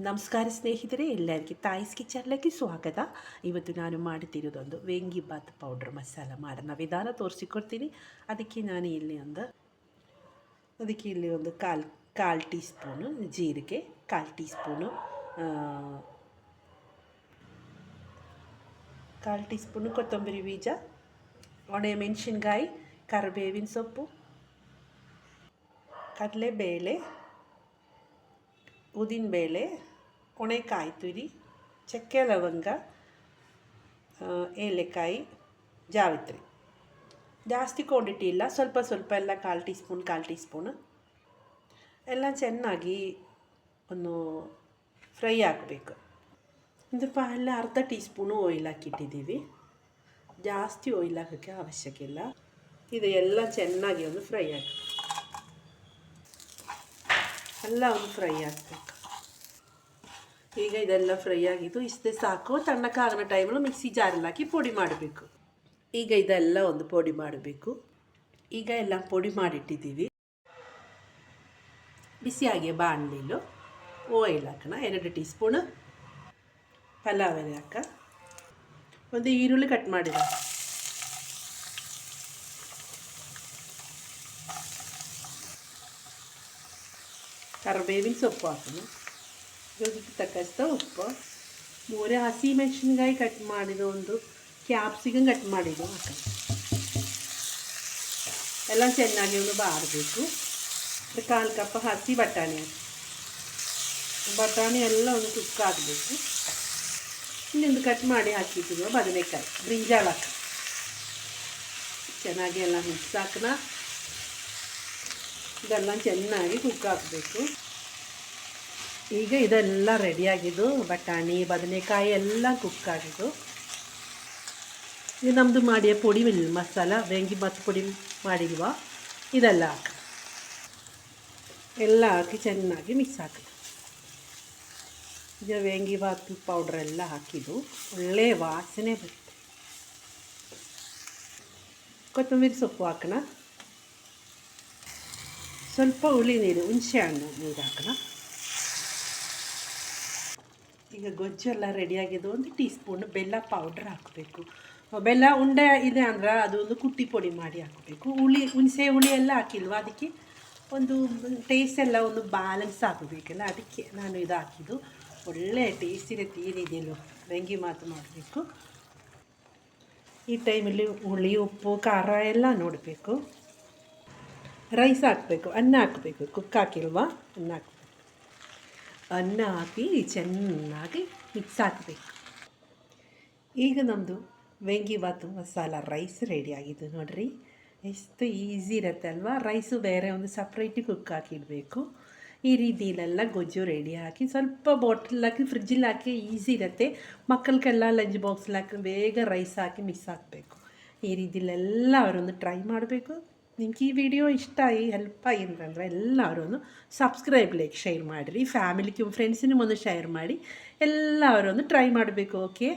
ನಮಸ್ಕಾರ ಸ್ನೇಹಿತರೆ, ಎಲ್ಲರಿಗೆ ತಾಯಿಸ್ ಕಿಚನ್ಲಕ್ಕೆ ಸ್ವಾಗತ. ಇವತ್ತು ನಾನು ಮಾಡುತ್ತಿರೋದೊಂದು ವೆಂಗಿ ಬಾತ್ ಪೌಡ್ರ್ ಮಸಾಲ ಮಾಡೋಣ, ವಿಧಾನ ತೋರಿಸಿಕೊಡ್ತೀನಿ. ಅದಕ್ಕೆ ನಾನು ಇಲ್ಲಿ ಒಂದು, ಅದಕ್ಕೆ ಇಲ್ಲಿ ಒಂದು ಕಾಲು ಕಾಲು ಟೀ ಸ್ಪೂನು ಜೀರಿಗೆ, ಕಾಲು ಟೀ ಸ್ಪೂನು ಕಾಲು ಟೀ ಸ್ಪೂನು ಕೊತ್ತಂಬರಿ ಬೀಜ, ಒಣ ಮೆಣಸಿನ್ಕಾಯಿ, ಕರಿಬೇವಿನ ಸೊಪ್ಪು, ಕಡಲೆಬೇಳೆ ಉದ್ದಿನಬೇಳೆ ಒಣೆಕಾಯಿ ತುರಿ ಚಕ್ಕೆ ಲವಂಗ ಆ, ಏಲಕ್ಕಾಯಿ ಜಾವಿತ್ರಿ ಜಾಸ್ತಿ ಕ್ವಾಂಟಿಟಿ ಇಲ್ಲ ಸ್ವಲ್ಪ ಸ್ವಲ್ಪ ಎಲ್ಲ ಕಾಲು ಟೀ ಸ್ಪೂನ್ ಕಾಲು ಟೀ ಸ್ಪೂನು ಎಲ್ಲ ಚೆನ್ನಾಗಿ ಒಂದು ಫ್ರೈ ಆಗಬೇಕು ಇದು ಪಹಲೆ ಅರ್ಧ ಟೀ ಸ್ಪೂನು ಆಯಿಲ್ ಹಾಕಿಟ್ಟಿದ್ದೀವಿ ಜಾಸ್ತಿ ಆಯಿಲ್ ಹಾಕೋಕ್ಕೆ ಅವಶ್ಯಕ ಇಲ್ಲ ಇದು ಎಲ್ಲ ಚೆನ್ನಾಗಿ ಒಂದು ಫ್ರೈ ಆಗಬೇಕು ಎಲ್ಲ ಒಂದು ಫ್ರೈ ಆಗಬೇಕು ಈಗ ಇದೆಲ್ಲ ಫ್ರೈ ಆಗಿದ್ದು ಇಷ್ಟೇ ಸಾಕು. ತಣ್ಣಕ್ಕಾಗೋ ಟೈಮಲ್ಲಿ ಮಿಕ್ಸಿ ಜಾರಲ್ಲಿ ಹಾಕಿ ಪುಡಿ ಮಾಡಬೇಕು. ಈಗ ಇದೆಲ್ಲ ಒಂದು ಪುಡಿ ಮಾಡಬೇಕು. ಈಗ ಎಲ್ಲ ಪುಡಿ ಮಾಡಿಟ್ಟಿದ್ದೀವಿ. ಬಿಸಿಯಾಗಿ ಬಾಣಲಿಲು ಓಯಿಲ್ ಹಾಕೋಣ. ಎರಡು ಟೀ ಸ್ಪೂನು ಪಲಾವ್ ಎಲೆ ಹಾಕ. ಒಂದು ಈರುಳ್ಳಿ ಕಟ್ ಮಾಡಿದ ಕರಿಬೇವಿನ ಸೊಪ್ಪು ಹಾಕೋಣ ರುಚಿಗೆ ತಕ್ಕಷ್ಟು ಉಪ್ಪು ಮೂರೇ ಹಸಿ ಮೆಣಸಿನ್ಕಾಯಿ ಕಟ್ ಮಾಡಿದ ಒಂದು ಕ್ಯಾಪ್ಸಿಕಮ್ ಕಟ್ ಮಾಡಿದ್ದು ಹಾಕೋಣ ಎಲ್ಲ ಚೆನ್ನಾಗಿ ಒಂದು ಬಾರಬೇಕು ಕಾಲು ಕಪ್ ಹಸಿ ಬಟಾಣಿ ಹಾಕಿ ಬಟಾಣಿ ಎಲ್ಲ ಒಂದು ಕುಕ್ ಆಗಬೇಕು ಇನ್ನೊಂದು ಕಟ್ ಮಾಡಿ ಹಾಕಿದ್ದೀವಿ ಬದನೆಕಾಯಿ ಬ್ರಿಂಜಾಳ ಹಾಕಿ ಚೆನ್ನಾಗಿ ಎಲ್ಲ ಮಿಕ್ಸ್ ಹಾಕೋಣ ಇದೆಲ್ಲ ಚೆನ್ನಾಗಿ ಕುಕ್ ಹಾಕಬೇಕು ಈಗ ಇದೆಲ್ಲ ರೆಡಿಯಾಗಿದ್ದು ಬಟಾಣಿ, ಬದನೆಕಾಯಿ ಎಲ್ಲ ಕುಕ್ ಆಗಿದ್ದು. ಇದು ನಮ್ಮದು ಮಾಡಿಯ ಪುಡಿ ಮಸಾಲ ವೆಂಗಿ ಮತ್ತು ಪುಡಿ ಮಾಡಿಲ್ವ? ಇದೆಲ್ಲ ಹಾಕಿ. ಎಲ್ಲ ಹಾಕಿ ಚೆನ್ನಾಗಿ ಮಿಕ್ಸ್ ಹಾಕಿ. ಈಗ ವೆಂಗಿ ಬಾತ್ ಪೌಡ್ರ್ ಎಲ್ಲ ಹಾಕಿದ್ದು. ಒಳ್ಳೆ ವಾಸನೆ ಬರುತ್ತೆ. ಕೊತ್ತಂಬರಿ ಸೊಪ್ಪು ಹಾಕೋಣ? ಸ್ವಲ್ಪ ಹುಳಿ ನೀರು, ಹುಣಸೆ ಹಣ್ಣು ನೀರು ಹಾಕೋಣ. ಈಗ ಗೊಜ್ಜು ಎಲ್ಲ ರೆಡಿಯಾಗಿದ್ದು ಒಂದು ಟೀ ಸ್ಪೂನ್ ಬೆಲ್ಲ ಪೌಡ್ರ್ ಹಾಕಬೇಕು. ಬೆಲ್ಲ ಉಂಡೆ ಇದೆ ಅಂದ್ರೆ ಅದು ಒಂದು ಕುಟ್ಟಿ ಪುಡಿ ಮಾಡಿ ಹಾಕಬೇಕು. ಹುಳಿ, ಹುಣಸೆ ಹುಳಿ ಎಲ್ಲ ಹಾಕಿಲ್ವ? ಅದಕ್ಕೆ ಒಂದು ಟೇಸ್ಟ್ ಎಲ್ಲ ಒಂದು ಬ್ಯಾಲೆನ್ಸ್ ಆಗಬೇಕಲ್ಲ, ಅದಕ್ಕೆ ನಾನು ಇದು ಹಾಕಿದ್ದು. ಒಳ್ಳೆ ಟೇಸ್ಟ್ ಇರುತ್ತೆ ಏನಿದೆಯಲ್ಲೋ ವೆಂಗಿ ಮಾತು ಮಾಡಬೇಕು. ಈ ಟೈಮಲ್ಲಿ ಹುಳಿ, ಉಪ್ಪು, ಖಾರ ಎಲ್ಲ ನೋಡಬೇಕು. ರೈಸ್ ಹಾಕಬೇಕು, ಅನ್ನ ಹಾಕಬೇಕು. ಕುಕ್ ಹಾಕಿಲ್ವಾ? ಅನ್ನ ಹಾಕಬೇಕು. ಅನ್ನ ಹಾಕಿ ಚೆನ್ನಾಗಿ ಮಿಕ್ಸ್ ಹಾಕಬೇಕು. ಈಗ ನಮ್ಮದು ವೆಂಗಿ ಬಾತು ಮಸಾಲ ರೈಸ್ ರೆಡಿ ಆಗಿದ್ದು ನೋಡ್ರಿ. ಎಷ್ಟು ಈಸಿ ಇರುತ್ತೆ ಅಲ್ವಾ? ರೈಸು ಬೇರೆ ಒಂದು ಸಪ್ರೇಟಿಗೆ ಕುಕ್ ಹಾಕಿಡಬೇಕು. ಈ ರೀತಿಯಲ್ಲೆಲ್ಲ ಗೊಜ್ಜು ರೆಡಿ ಹಾಕಿ ಸ್ವಲ್ಪ ಬಾಟಲ್ ಹಾಕಿ ಫ್ರಿಜ್ಜಲ್ಲಿ ಹಾಕಿ ಈಸಿ ಇರುತ್ತೆ. ಮಕ್ಕಳಿಗೆಲ್ಲ ಲಂಚ್ ಬಾಕ್ಸಲ್ಲಿ ಹಾಕಿ ಬೇಗ ರೈಸ್ ಹಾಕಿ ಮಿಕ್ಸ್ ಹಾಕಬೇಕು. ಈ ರೀತಿಲೆಲ್ಲ ಅವರೊಂದು ಟ್ರೈ ಮಾಡಬೇಕು. നിങ്ങൾക്ക് ഈ വീഡിയോ ഇഷ്ടമായി ഹെൽപ്പായി എന്നുണ്ടെങ്കിൽ എല്ലാവരും ഒന്ന് സബ്സ്ക്രൈബിലേക്ക് ഷെയർ മാറി ഫാമിലിക്കും ഫ്രണ്ട്സിനും ഒന്ന് ഷെയർ മാറി എല്ലാവരും ഒന്ന് ട്രൈ മാറി ഓക്കെ